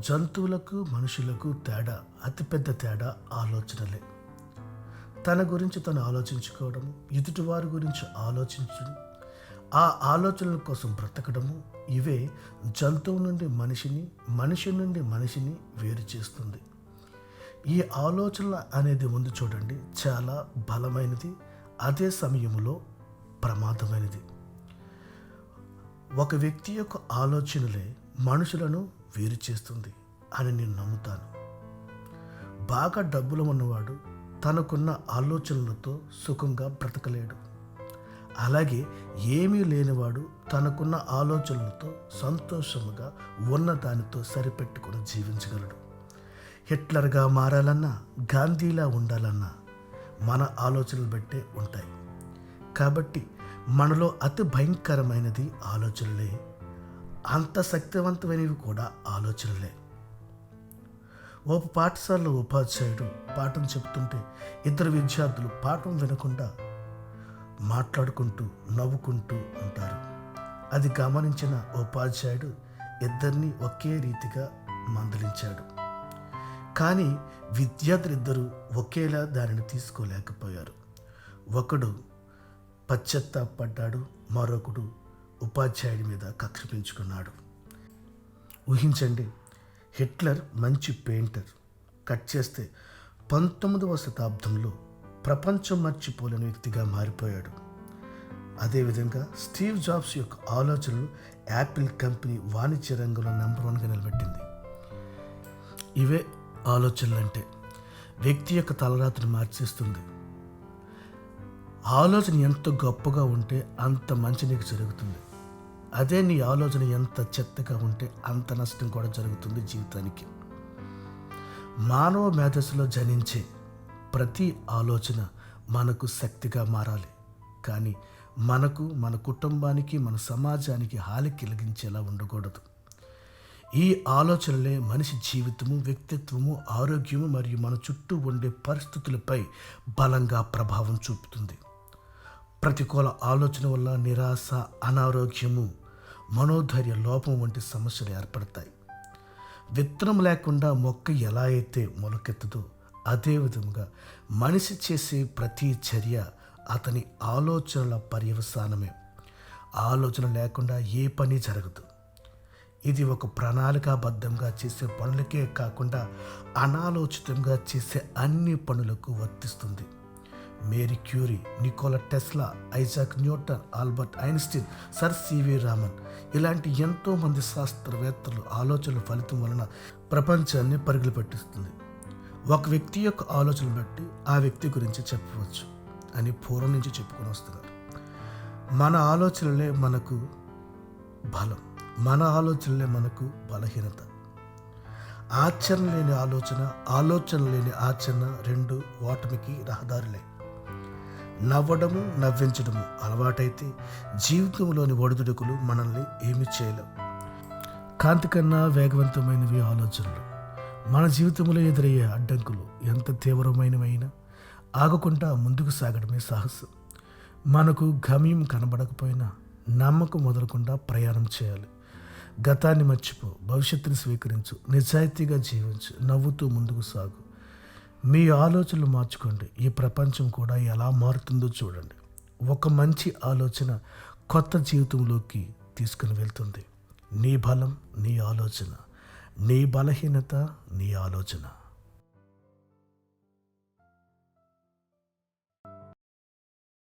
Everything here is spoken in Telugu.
జంతువులకు మనుషులకు తేడా అతిపెద్ద తేడా ఆలోచనలే. తన గురించి తను ఆలోచించుకోవడము ఎదుటివారి గురించి ఆలోచించడం ఆ ఆలోచనల కోసం బ్రతకడము ఇవే జంతువు నుండి మనిషిని మనిషి నుండి మనిషిని వేరు చేస్తుంది. ఈ ఆలోచన అనేది ఉంది చూడండి చాలా బలమైనది అదే సమయంలో ప్రమాదమైనది. ఒక వ్యక్తి యొక్క ఆలోచనలే మనుషులను వేరు చేస్తుంది అని నేను నమ్ముతాను. బాగా డబ్బులు ఉన్నవాడు తనకున్న ఆలోచనలతో సుఖంగా బ్రతకలేడు. అలాగే ఏమీ లేనివాడు తనకున్న ఆలోచనలతో సంతోషముగా ఉన్న దానితో సరిపెట్టుకుని జీవించగలడు. హిట్లర్గా మారాలన్నా గాంధీలా ఉండాలన్నా మన ఆలోచనలు బట్టే ఉంటాయి. కాబట్టి మనలో అతి భయంకరమైనది ఆలోచనలే అంత శక్తివంతమైనవి కూడా ఆలోచనలే. ఓ పాఠశాలలో ఉపాధ్యాయుడు పాఠం చెప్తుంటే ఇద్దరు విద్యార్థులు పాఠం వినకుండా మాట్లాడుకుంటూ నవ్వుకుంటూ ఉంటారు. అది గమనించిన ఉపాధ్యాయుడు ఇద్దరిని ఒకే రీతిగా మందలించాడు. కానీ విద్యార్థులిద్దరూ ఒకేలా దానిని తీసుకోలేకపోయారు. ఒకడు పశ్చత్తాపడ్డాడు మరొకడు ఉపాధ్యాయుడి మీద కక్ష పెంచుకున్నాడు. ఊహించండి హిట్లర్ మంచి పెయింటర్. కట్ చేస్తే పంతొమ్మిదవ శతాబ్దంలో ప్రపంచం మర్చిపోలేని వ్యక్తిగా మారిపోయాడు. అదేవిధంగా స్టీవ్ జాబ్స్ యొక్క ఆలోచనలు యాపిల్ కంపెనీ వాణిజ్య రంగంలో నెంబర్ వన్గా నిలబెట్టింది. ఇవే ఆలోచనలు అంటే వ్యక్తి యొక్క తలరాత్రి మార్చేస్తుంది. ఆలోచన ఎంత గొప్పగా ఉంటే అంత మంచి నీకు జరుగుతుంది. అదే నీ ఆలోచన ఎంత చెత్తగా ఉంటే అంత నష్టం కూడా జరుగుతుంది జీవితానికి. మానవ మేధస్సులో జనించే ప్రతి ఆలోచన మనకు శక్తిగా మారాలి. కానీ మనకు మన కుటుంబానికి మన సమాజానికి హాని కలిగించేలా ఉండకూడదు. ఈ ఆలోచనలే మనిషి జీవితము వ్యక్తిత్వము ఆరోగ్యము మరియు మన చుట్టూ ఉండే పరిస్థితులపై బలంగా ప్రభావం చూపుతుంది. ప్రతికూల ఆలోచన వల్ల నిరాశ అనారోగ్యము మనోధైర్య లోపం వంటి సమస్యలు ఏర్పడతాయి. విత్తనం లేకుండా మొక్క ఎలా అయితే మొలకెత్తదో అదేవిధముగా మనిషి చేసే ప్రతి చర్య అతని ఆలోచనల పర్యవసానమే. ఆలోచన లేకుండా ఏ పని జరగదు. ఇది ఒక ప్రణాళికాబద్ధంగా చేసే పనులకే కాకుండా అనాలోచితంగా చేసే అన్ని పనులకు వర్తిస్తుంది. Marie Curie Nikola Tesla Isaac Newton Albert Einstein sir CV Raman ఇలాంటి ఎంతో మంది శాస్త్రవేత్తలు ఆలోచనల ఫలితం వలన ప్రపంచాన్ని పరుగులు పెట్టిస్తుంది ఒక వ్యక్తి యొక్క ఆలోచన బట్టి ఆ వ్యక్తి గురించి చెప్పవచ్చు అని పూర్వం నుంచి చెప్పుకొని వస్తున్నారు. మన ఆలోచనలే మనకు బలం మన ఆలోచనలే మనకు బలహీనత. ఆచరణ లేని ఆలోచన ఆలోచన లేని ఆచరణ రెండు ఓటమికి రహదారులే. నవ్వడము నవ్వించడము అలవాటైతే జీవితంలోని ఒడిదుడుకులు మనల్ని ఏమి చేయలేవు. కాంతి కన్నా వేగవంతమైనవి ఆలోచనలు మన జీవితంలో ఎదురయ్యే అడ్డంకులు ఎంత తీవ్రమైనవైనా ఆగకుండా ముందుకు సాగడమే సాహసం. మనకు గమ్యం కనబడకపోయినా నమ్మకం వదలకుండా ప్రయాణం చేయాలి. గతాన్ని మర్చిపో భవిష్యత్తుని స్వీకరించు నిజాయితీగా జీవించు నవ్వుతూ ముందుకు సాగు. మీ ఆలోచనలు మార్చుకోండి. ఈ ప్రపంచం కూడా ఎలా మారుతుందో చూడండి. ఒక మంచి ఆలోచన కొత్త జీవితంలోకి తీసుకుని వెళ్తుంది. నీ బలం నీ ఆలోచన. నీ బలహీనత నీ ఆలోచన.